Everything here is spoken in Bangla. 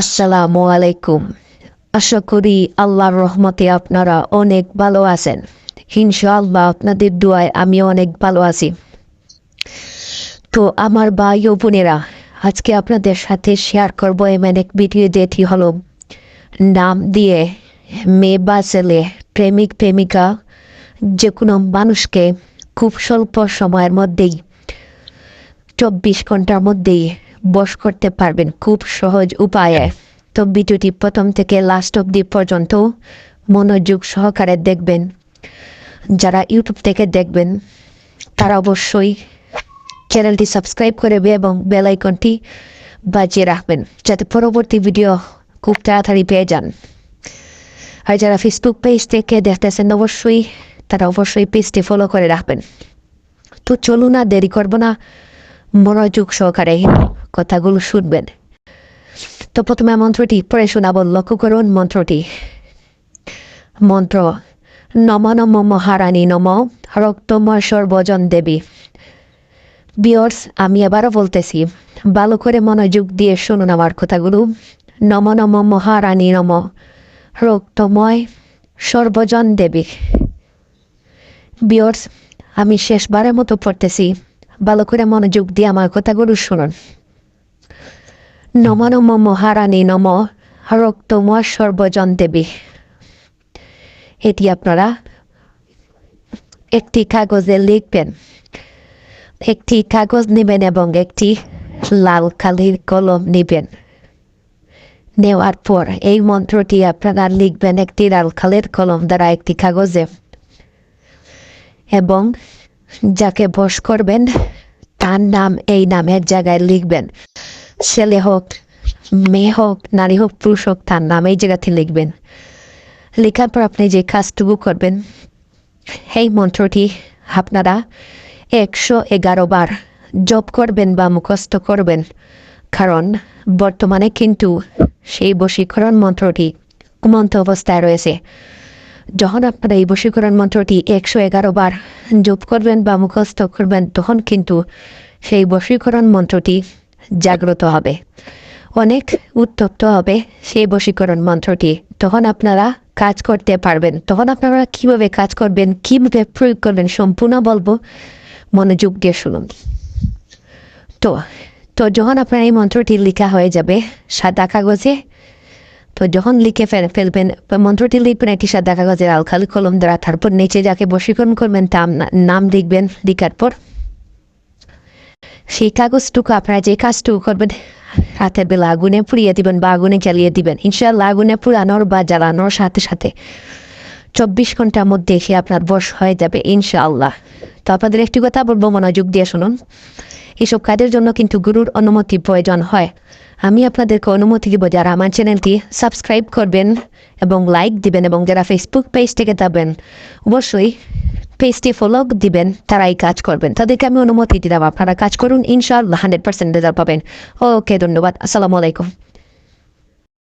আসসালামু আলাইকুম আশা করি আল্লাহর রহমতে আপনারা অনেক ভালো আছেন। ইনশাআল্লাহ আপনাদের দোয়ায় আমি অনেক ভালো আছি। তো আমার ভাই ও বোনেরা, আজকে আপনাদের সাথে শেয়ার করব এমন এক ভিডিও যেটি হলো নাম দিয়ে মেয়ে বা ছেলে, প্রেমিক, প্রেমিকা যে কোনো মানুষকে খুব স্বল্প সময়ের মধ্যেই, চব্বিশ ঘণ্টার মধ্যেই বশ করতে পারবেন খুব সহজ উপায়ে। তো ভিডিওটি প্রথম থেকে লাস্ট অব্দি পর্যন্ত মনোযোগ সহকারে দেখবেন। যারা ইউটিউব থেকে দেখবেন, তারা অবশ্যই চ্যানেলটি সাবস্ক্রাইব করবে এবং বেল আইকনটি বাজিয়ে রাখবেন, যাতে পরবর্তী ভিডিও খুব তাড়াতাড়ি পেয়ে যান। আর যারা ফেসবুক পেজ থেকে দেখতেছেন, অবশ্যই তারা অবশ্যই পেজটি ফলো করে রাখবেন। তো চলুন না দেরি করব না, মনোযোগ সহকারে। কথাগুলো শুনবেন। তো প্রথমে মন্ত্রটি পড়ে শোনাব। লক্ষ্য করুন মন্ত্রটি। মন্ত্র, নম নম মহারানী নম রক্তময় সর্বজন দেবী। বিয়র্স আমি এবারও বলতেছি, ভালো করে মনোযোগ দিয়ে শুনুন আমার কথাগুলো। নম নম মহারানী নম রক্তময় সর্বজন দেবী। বিয়র্স আমি শেষবারের মতো পড়তেছি, ভালো করে মনোযোগ দিয়ে আমার কথাগুলো শুনুন। নম নম মহারানী নম রক্তময় সর্বজন দেবী এটি আপনারা একটি কাগজে লিখবেন। একটি কাগজ নেবেন এবং একটি লাল কালির কলম নেবেন। নেওয়ার পর এই মন্ত্রটি আপনারা লিখবেন একটি লাল কালের কলম দ্বারা একটি কাগজে। এবং যাকে বশ করবেন, তার নাম এই নামের জায়গায় লিখবেন। ছেলে হোক, মেয়ে হোক, নারী হোক, পুরুষ হোক, তার নাম এই জায়গাতে লিখবেন। লেখার পর আপনি যে কাজটুকু করবেন, এই মন্ত্রটি আপনারা একশো এগারো বার জপ করবেন বা মুখস্থ করবেন। কারণ বর্তমানে কিন্তু সেই বশীকরণ মন্ত্রটি ঘুমন্ত অবস্থায় রয়েছে। যখন আপনারা এই বশীকরণ মন্ত্রটি একশো এগারো বার জপ করবেন বা মুখস্থ করবেন, তখন কিন্তু সেই বশীকরণ মন্ত্রটি জাগ্রত হবে। অনেক উত্তপ্ত হবে সেই বশীকরণ মন্ত্রটি। তখন আপনারা কাজ করতে পারবেন। তখন আপনারা কীভাবে কাজ করবেন, কীভাবে প্রয়োগ করবেন সম্পূর্ণ বলব মনোযোগ দিয়ে শুনুন। তো তো যখন আপনার এই মন্ত্রটি লেখা হয়ে যাবে সাদা কাগজে, তো যখন লিখে ফেল, ফেলবেন, মন্ত্রটি লিখবেন একটি সাদা কাগজের আলখালি কলম দ্বারা, তারপর নিচে যাকে বশীকরণ করবেন তার নাম লিখবেন, লিখার পর সেই কাগজটুকু আপনারা যে কাজটুকু করবেন রাতের বেলা আগুনে পুড়িয়ে দিবেন বা আগুনে জ্বালিয়ে দিবেন ইনশাল্লাহ আগুনে পুরানোর বা জ্বালানোর সাথে সাথে চব্বিশ ঘণ্টার মধ্যে সে আপনার বশ হয়ে যাবে, ইনশাআল্লাহ। তো আপনাদের একটি কথা বলব, মনোযোগ দিয়ে শুনুন। এসব কাজের জন্য কিন্তু গুরুর অনুমতি প্রয়োজন হয়। আমি আপনাদেরকে অনুমতি দিব, যারা আমার চ্যানেলটি সাবস্ক্রাইব করবেন এবং লাইক দিবেন এবং যারা ফেসবুক পেজ থেকে যাবেন, অবশ্যই পেজটি ফলো দিবেন, তারাই কাজ করবেন। তাদেরকে আমি অনুমতি দিলাম, আপনারা কাজ করুন, ইনশাআল্লাহ হান্ড্রেড পার্সেন্ট রেজাল্ট পাবেন। ওকে, ধন্যবাদ, আসসালামু আলাইকুম।